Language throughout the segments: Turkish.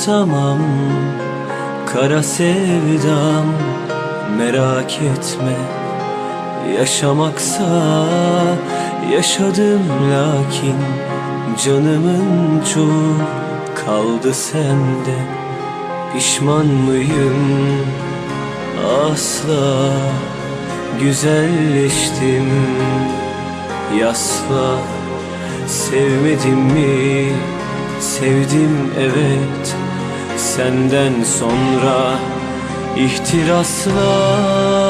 Unutamam Kara sevdam merak etme. Yaşamaksa yaşadım lakin Canımın çoğu kaldı sende. Pişman mıyım? Asla güzelleştim. Yasla sevmedim mi? Sevdim evet Senden sonra ihtirasla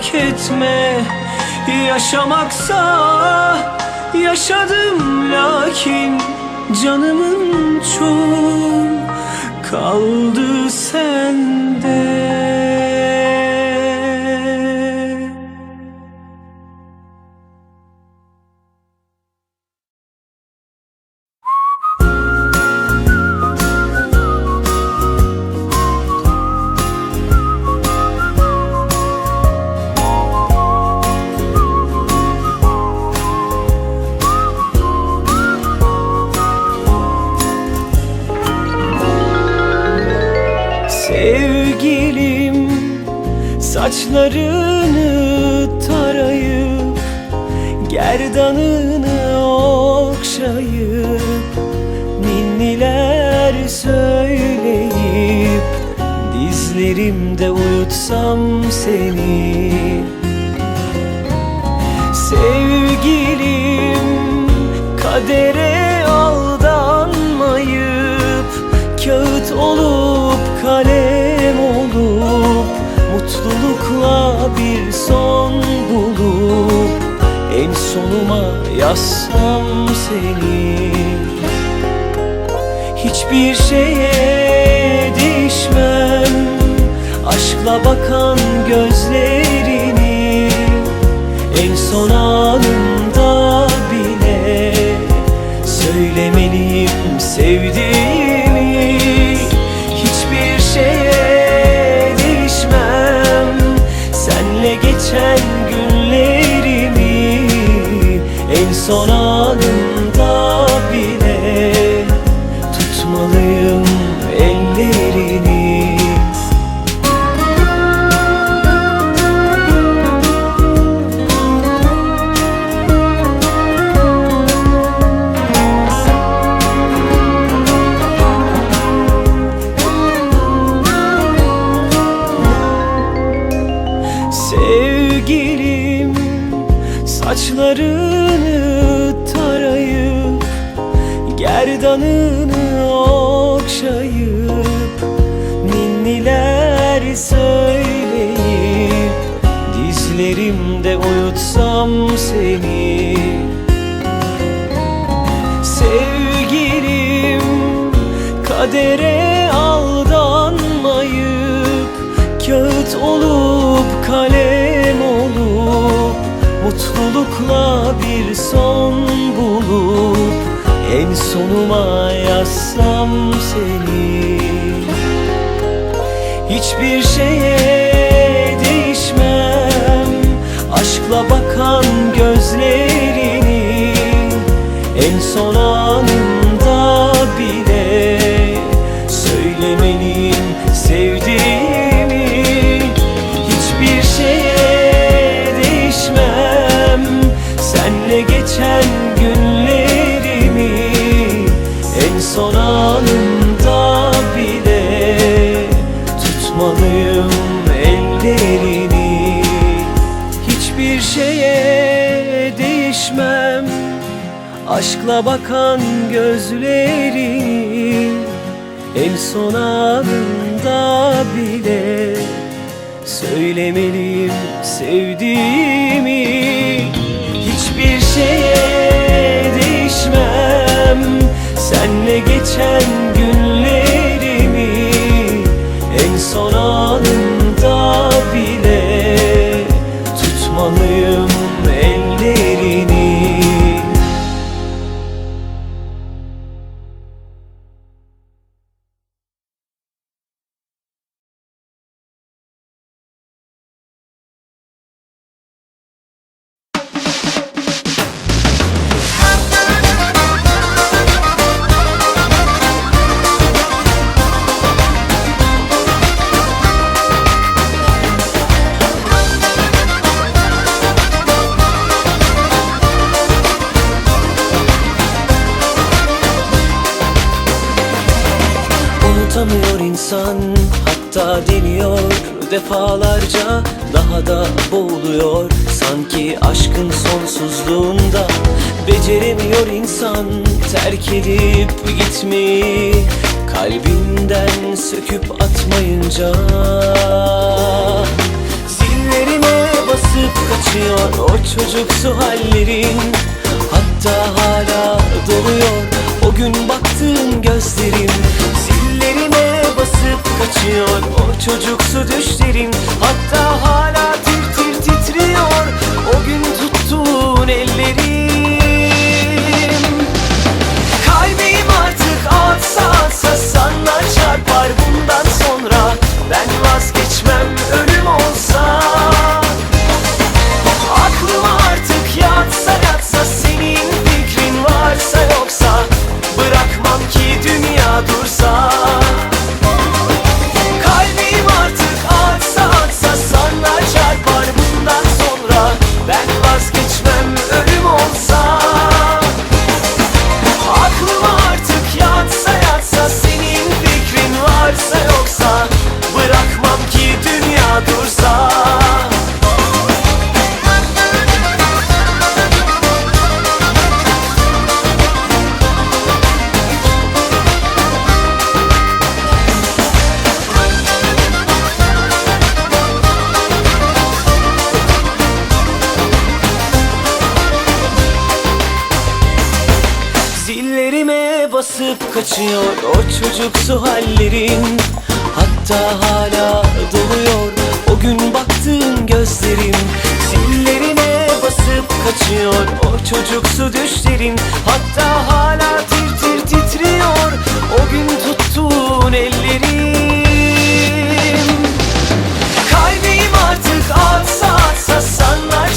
merak etme. Yaşamaksa yaşadım lakin Canımın çoğu kaldı sende saçlarını tarayıp Gerdanını okşayıp Ninniler söyleyip Dizlerimde uyutsam seni. Sevgilim kadere En sonuma yazsam seni. Hiçbir şeye değişmem Aşkla bakan gözlerini. En son anımda En son Dizlerimde uyutsam seni. Sevgilim kadere aldanmayıp Kağıt olup kalem olup Mutlulukla bir son bulup En sonuma yazsam seni. Hiçbir şeye bakan gözlerini En son anında Aşkla bakan gözlerini En son anında bile Söylemeliyim sevdiğimi. Hiçbir şeye değişmem. Senle geçen günlerimi Unutamıyor insan hatta deniyor. Defalarca Daha da boğuluyor. Sanki aşkın sonsuzluğunda Beceremiyor insan. Terk edip gitmeyi Kalbinden söküp atmayınca. Zillerime basıp kaçıyor o çocuksu hallerin Hatta hala doluyor o gün baktığın gözlerim kaçıyor. O çocuksu düşlerin Hatta hala tir tir titriyor. O gün tuttuğun ellerim kaçıyor o çocuksu hallerin Hatta hala doluyor o gün baktığın gözlerim Zillerime basıp kaçıyor o çocuksu düşlerin. Hatta hala tir tir titriyor o gün tuttuğun ellerim Kalbim artık atsa atsa sana